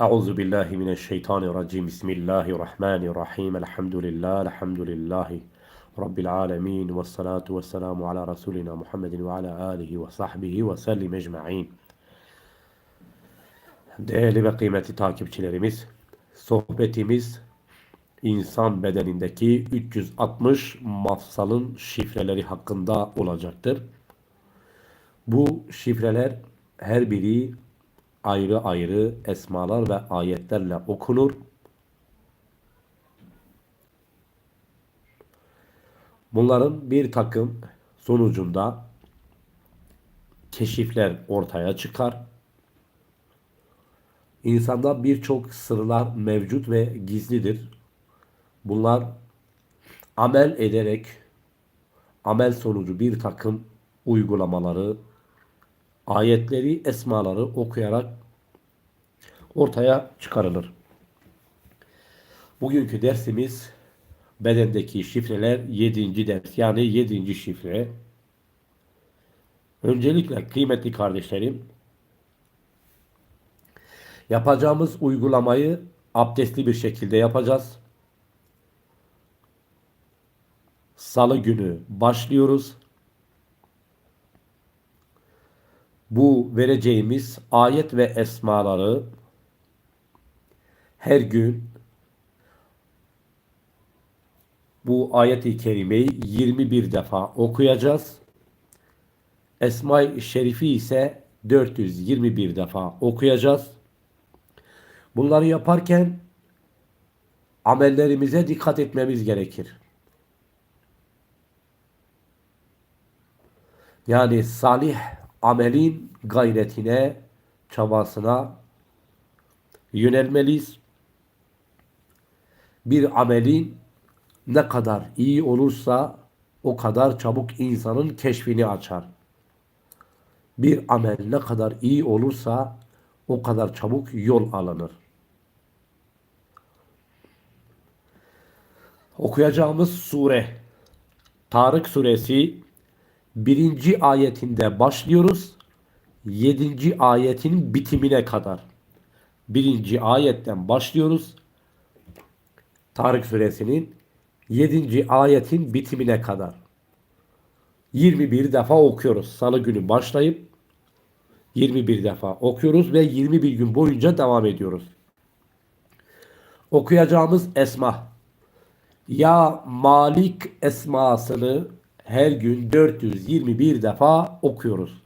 Euzu billahi mineşşeytanirracim. Bismillahirrahmanirrahim. Elhamdülillah, elhamdülillahi Rabbil alemin. Ve salatu ve selamu ala Resulina Muhammedin ve ala alihi ve sahbihi ve sellim ecma'in. Değerli ve kıymetli takipçilerimiz, sohbetimiz insan bedenindeki 360 mafsalın şifreleri hakkında olacaktır. Bu şifreler her biri ayrı ayrı esmalar ve ayetlerle okunur. Bunların bir takım sonucunda keşifler ortaya çıkar. İnsanda birçok sırlar mevcut ve gizlidir. Bunlar amel ederek amel sonucu bir takım uygulamaları, ayetleri, esmaları okuyarak ortaya çıkarılır. Bugünkü dersimiz bedendeki şifreler 7. ders yani 7. şifre. Öncelikle kıymetli kardeşlerim yapacağımız uygulamayı abdestli bir şekilde yapacağız. Salı günü başlıyoruz. Bu vereceğimiz ayet ve esmaları her gün bu ayet-i kerimeyi 21 defa okuyacağız. Esma-i Şerifi ise 421 defa okuyacağız. Bunları yaparken amellerimize dikkat etmemiz gerekir. Yani salih amelin gayretine, çabasına yönelmeliyiz. Bir amelin ne kadar iyi olursa o kadar çabuk insanın keşfini açar. Bir amel ne kadar iyi olursa o kadar çabuk yol alınır. Okuyacağımız sure Tarık suresi birinci ayetinde başlıyoruz. Yedinci ayetin bitimine kadar. Birinci ayetten başlıyoruz. Tarık suresinin yedinci ayetin bitimine kadar. 21 defa okuyoruz. Salı günü başlayıp 21 defa okuyoruz ve 21 gün boyunca devam ediyoruz. Okuyacağımız esma. Ya Malik esmasını her gün 421 defa okuyoruz.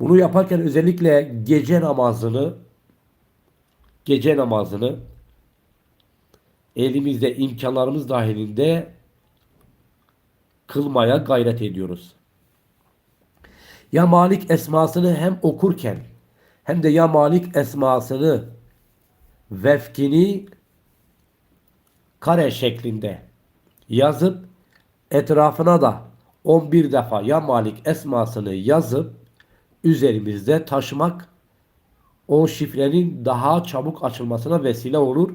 Bunu yaparken özellikle gece namazını gece namazını elimizde imkanlarımız dahilinde kılmaya gayret ediyoruz. Ya Malik esmasını hem okurken hem de Ya Malik esmasını vefkini kare şeklinde yazıp etrafına da 11 defa Ya Malik esmasını yazıp üzerimizde taşımak o şifrenin daha çabuk açılmasına vesile olur.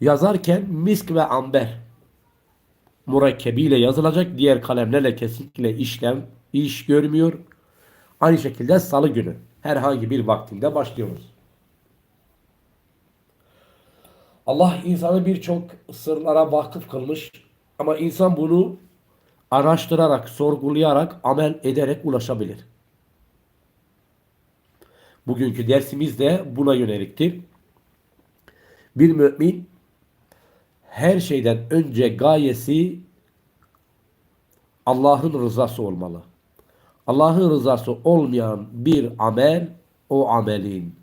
Yazarken misk ve amber mürekkebiyle yazılacak. Diğer kalemlerle kesinlikle işlem iş görmüyor. Aynı şekilde salı günü herhangi bir vaktinde başlıyoruz. Allah insanı birçok sırlara vakıf kılmış ama insan bunu araştırarak, sorgulayarak, amel ederek ulaşabilir. Bugünkü dersimiz de buna yöneliktir. Bir mümin her şeyden önce gayesi Allah'ın rızası olmalı. Allah'ın rızası olmayan bir amel o amelin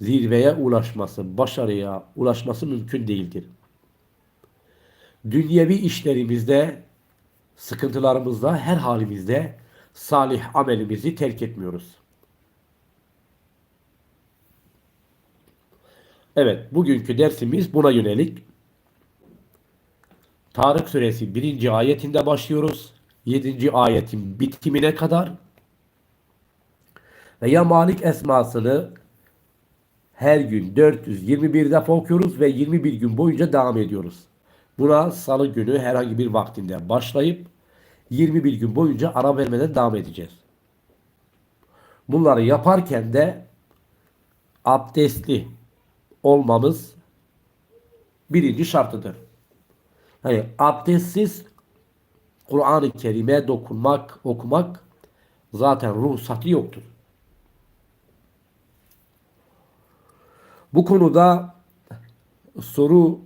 zirveye ulaşması, başarıya ulaşması mümkün değildir. Dünyevi işlerimizde, sıkıntılarımızda, her halimizde salih amelimizi terk etmiyoruz. Evet, bugünkü dersimiz buna yönelik. Tarık suresi 1. ayetinde başlıyoruz. 7. ayetin bitimine kadar ve ya Malik esmasını her gün 421 defa okuyoruz ve 21 gün boyunca devam ediyoruz. Buna salı günü herhangi bir vaktinde başlayıp 21 gün boyunca ara vermeden devam edeceğiz. Bunları yaparken de abdestli olmamız birinci şartıdır. Yani abdestsiz Kur'an-ı Kerim'e dokunmak, okumak zaten ruhsatı yoktur. Bu konuda soru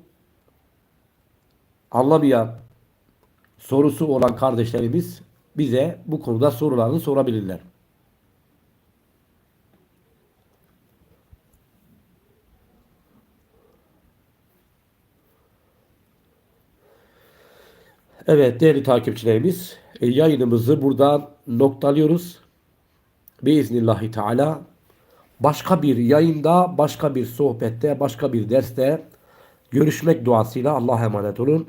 anlamayan sorusu olan kardeşlerimiz bize bu konuda sorularını sorabilirler. Evet değerli takipçilerimiz e, yayınımızı buradan noktalıyoruz. Biiznillahü Teala başka bir yayında, başka bir sohbette, başka bir derste görüşmek duasıyla Allah'a emanet olun.